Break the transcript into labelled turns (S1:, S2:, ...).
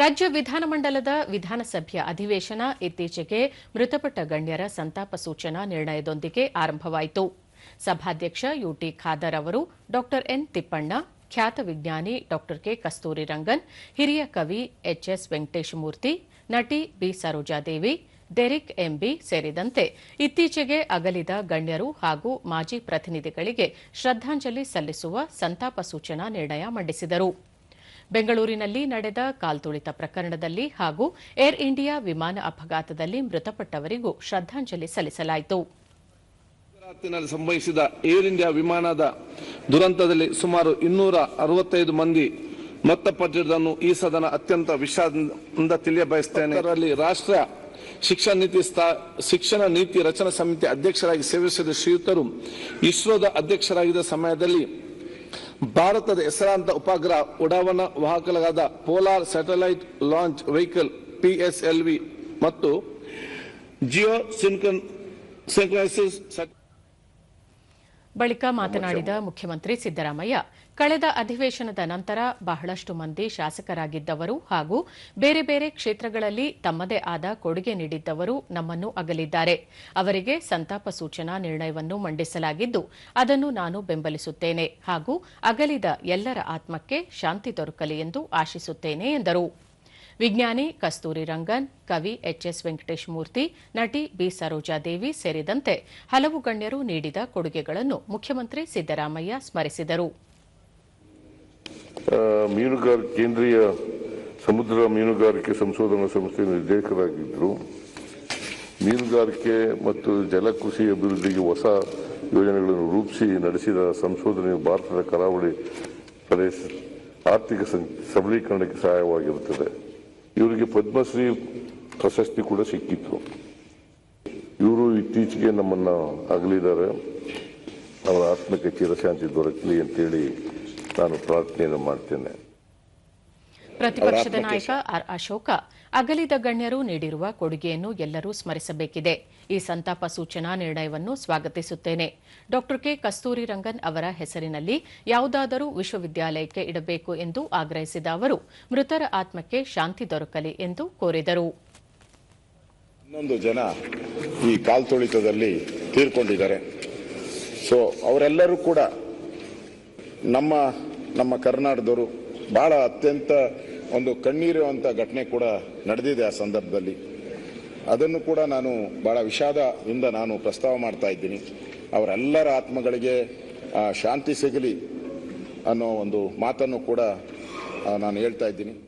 S1: ರಾಜ್ಯ ವಿಧಾನಮಂಡಲದ ವಿಧಾನಸಭೆಯ ಅಧಿವೇಶನ ಇತ್ತೀಚೆಗೆ ಮೃತಪಟ್ಟ ಗಣ್ಯರ ಸಂತಾಪ ಸೂಚನಾ ನಿರ್ಣಯದೊಂದಿಗೆ ಆರಂಭವಾಯಿತು. ಸಭಾಧ್ಯಕ್ಷ ಯುಟಿ ಖಾದರ್ ಅವರು ಡಾ ಎನ್ ತಿಪ್ಪಣ್ಣ, ಖ್ಯಾತ ವಿಜ್ಞಾನಿ ಡಾ ಕೆ ಕಸ್ತೂರಿ ರಂಗನ್ ಹಿರಿಯ ಕವಿ ಎಚ್ಎಸ್ ವೆಂಕಟೇಶಮೂರ್ತಿ, ನಟಿ ಬಿ ಸರೋಜಾದೇವಿ ಡೆರಿಕ್ ಎಂಬಿ ಸೇರಿದಂತೆ ಇತ್ತೀಚೆಗೆ ಅಗಲಿದ ಗಣ್ಯರು ಹಾಗೂ ಮಾಜಿ ಪ್ರತಿನಿಧಿಗಳಿಗೆ ಶ್ರದ್ದಾಂಜಲಿ ಸಲ್ಲಿಸುವ ಸಂತಾಪ ಸೂಚನಾ ನಿರ್ಣಯ ಮಂಡಿಸಿದರು. ಬೆಂಗಳೂರಿನಲ್ಲಿ ನಡೆದ ಕಾಲ್ತುಳಿತ ಪ್ರಕರಣದಲ್ಲಿ ಹಾಗೂ ಏರ್ ಇಂಡಿಯಾ ವಿಮಾನ ಅಪಘಾತದಲ್ಲಿ ಮೃತಪಟ್ಟವರಿಗೂ ಶ್ರದ್ದಾಂಜಲಿ ಸಲ್ಲಿಸಲಾಯಿತು.
S2: ಸಂಭವಿಸಿದ ಏರ್ ಇಂಡಿಯಾ ವಿಮಾನದ ದುರಂತದಲ್ಲಿ ಸುಮಾರು ಇನ್ನೂರ ಅರವತ್ತೈದು ಮಂದಿ ಮೃತಪಟ್ಟಿರುವುದನ್ನು ಈ ಸದನ ಅತ್ಯಂತ ವಿಷಾದದಿಂದ ತಿಳಿಯಬಯಸುತ್ತೇನೆ. ಅದರಲ್ಲಿ ರಾಷ್ಟ್ರ ಶಿಕ್ಷಣ ನೀತಿ ಶಿಕ್ಷಣ ನೀತಿ ರಚನಾ ಸಮಿತಿ ಅಧ್ಯಕ್ಷರಾಗಿ ಸೇವಿಸಿದ ಶ್ರೀಯುತರು ಇಸ್ರೋದ ಅಧ್ಯಕ್ಷರಾಗಿದ್ದ ಸಮಯದಲ್ಲಿ ಭಾರತದ ಹೆಸರಾಂತ ಉಪಗ್ರಹ ಉಡಾವಣಾ ವಾಹಕಗಳಾದ polar satellite launch vehicle PSLV ಮತ್ತು ಜಿಯೋ ಸಿನ್ಕನ್ ಸಿಂಕ್ರೈಸಿಸ್
S1: ಬಳಿಕ ಮಾತನಾಡಿದ ಮುಖ್ಯಮಂತ್ರಿ ಸಿದ್ದರಾಮಯ್ಯ, ಕಳೆದ ಅಧಿವೇಶನದ ನಂತರ ಬಹಳಷ್ಟು ಮಂದಿ ಶಾಸಕರಾಗಿದ್ದವರು ಹಾಗೂ ಬೇರೆ ಬೇರೆ ಕ್ಷೇತ್ರಗಳಲ್ಲಿ ತಮ್ಮದೇ ಆದ ಕೊಡುಗೆ ನೀಡಿದ್ದವರು ನಮ್ಮನ್ನು ಅಗಲಿದ್ದಾರೆ. ಅವರಿಗೆ ಸಂತಾಪ ಸೂಚನಾ ನಿರ್ಣಯವನ್ನು ಮಂಡಿಸಲಾಗಿದ್ದು, ಅದನ್ನು ನಾನು ಬೆಂಬಲಿಸುತ್ತೇನೆ ಹಾಗೂ ಅಗಲಿದ ಎಲ್ಲರ ಆತ್ಮಕ್ಕೆ ಶಾಂತಿ ದೊರಕಲಿ ಎಂದು ಆಶಿಸುತ್ತೇನೆ ಎಂದರು. ವಿಜ್ಞಾನಿ ಕಸ್ತೂರಿ ರಂಗನ್, ಕವಿ ಎಚ್ಎಸ್ ವೆಂಕಟೇಶ್ ಮೂರ್ತಿ, ನಟಿ ಬಿ. ಸರೋಜಾದೇವಿ ಸೇರಿದಂತೆ ಹಲವು ಗಣ್ಯರು ನೀಡಿದ ಕೊಡುಗೆಗಳನ್ನು ಮುಖ್ಯಮಂತ್ರಿ ಸಿದ್ದರಾಮಯ್ಯ ಸ್ಮರಿಸಿದರು.
S3: ಕೇಂದ್ರೀಯ ಸಮುದ್ರ ಮೀನುಗಾರಿಕೆ ಸಂಶೋಧನಾ ಸಂಸ್ಥೆಯ ನಿರ್ದೇಶಕರಾಗಿದ್ದರು ಮೀನುಗಾರಿಕೆ ಮತ್ತು ಜಲಕೃಷಿ ಅಭಿವೃದ್ಧಿಗೆ ಹೊಸ ಯೋಜನೆಗಳನ್ನು ರೂಪಿಸಿ ನಡೆಸಿದ ಸಂಶೋಧನೆಯು ಭಾರತದ ಕರಾವಳಿ ಪ್ರದೇಶ ಆರ್ಥಿಕ ಸಬಲೀಕರಣಕ್ಕೆ ಸಹಾಯವಾಗಿರುತ್ತದೆ. ಇವರಿಗೆ ಪದ್ಮಶ್ರೀ ಪ್ರಶಸ್ತಿ ಕೂಡ ಸಿಕ್ಕಿತ್ತು. ಇವರು ಇತ್ತೀಚೆಗೆ ನಮ್ಮನ್ನು ಅಗಲಿದ್ದಾರೆ. ಅವರ ಆತ್ಮಕ್ಕೆ ಚಿರಶಾಂತಿ ದೊರಕಲಿ ಅಂತೇಳಿ ನಾನು ಪ್ರಾರ್ಥನೆಯನ್ನು ಮಾಡ್ತೇನೆ.
S1: ಪ್ರತಿಪಕ್ಷದ ನಾಯಕ ಆರ್ ಅಶೋಕ ಅಗಲಿದ ಗಣ್ಯರು ನೀಡಿರುವ ಕೊಡುಗೆಯನ್ನು ಎಲ್ಲರೂ ಸ್ಮರಿಸಬೇಕಿದೆ. ಈ ಸಂತಾಪ ಸೂಚನಾ ನಿರ್ಣಯವನ್ನು ಸ್ವಾಗತಿಸುತ್ತೇನೆ. ಡಾ ಕೆ. ಕಸ್ತೂರಿ ರಂಗನ್ ಅವರ ಹೆಸರಿನಲ್ಲಿ ಯಾವುದಾದರೂ ವಿಶ್ವವಿದ್ಯಾಲಯಕ್ಕೆ ಇಡಬೇಕು ಎಂದು ಆಗ್ರಹಿಸಿದ ಅವರು ಮೃತರ ಆತ್ಮಕ್ಕೆ ಶಾಂತಿ ದೊರಕಲಿ ಎಂದು ಕೋರಿದರು.
S4: ಇನ್ನೊಂದು ಜನ ಈ ಕಾಲ್ತುಳಿತದಲ್ಲಿ ತೀರ್ಕೊಂಡಿದ್ದಾರೆ. ಸೊ ಅವರೆಲ್ಲರೂ ಕೂಡ ನಮ್ಮ ನಮ್ಮ ಕರ್ನಾಟಕದವರು ಬಹಳ ಅತ್ಯಂತ ಒಂದು ಕಣ್ಣೀರುವಂಥ ಘಟನೆ ಕೂಡ ನಡೆದಿದೆ ಆ ಸಂದರ್ಭದಲ್ಲಿ. ಅದನ್ನು ಕೂಡ ನಾನು ಬಹಳ ವಿಷಾದದಿಂದ ನಾನು ಪ್ರಸ್ತಾವ ಮಾಡ್ತಾ ಇದ್ದೀನಿ. ಅವರೆಲ್ಲರ ಆತ್ಮಗಳಿಗೆ ಶಾಂತಿ ಸಿಗಲಿ ಅನ್ನೋ ಒಂದು ಮಾತನ್ನು ಕೂಡ ನಾನು ಹೇಳ್ತಾ ಇದ್ದೀನಿ.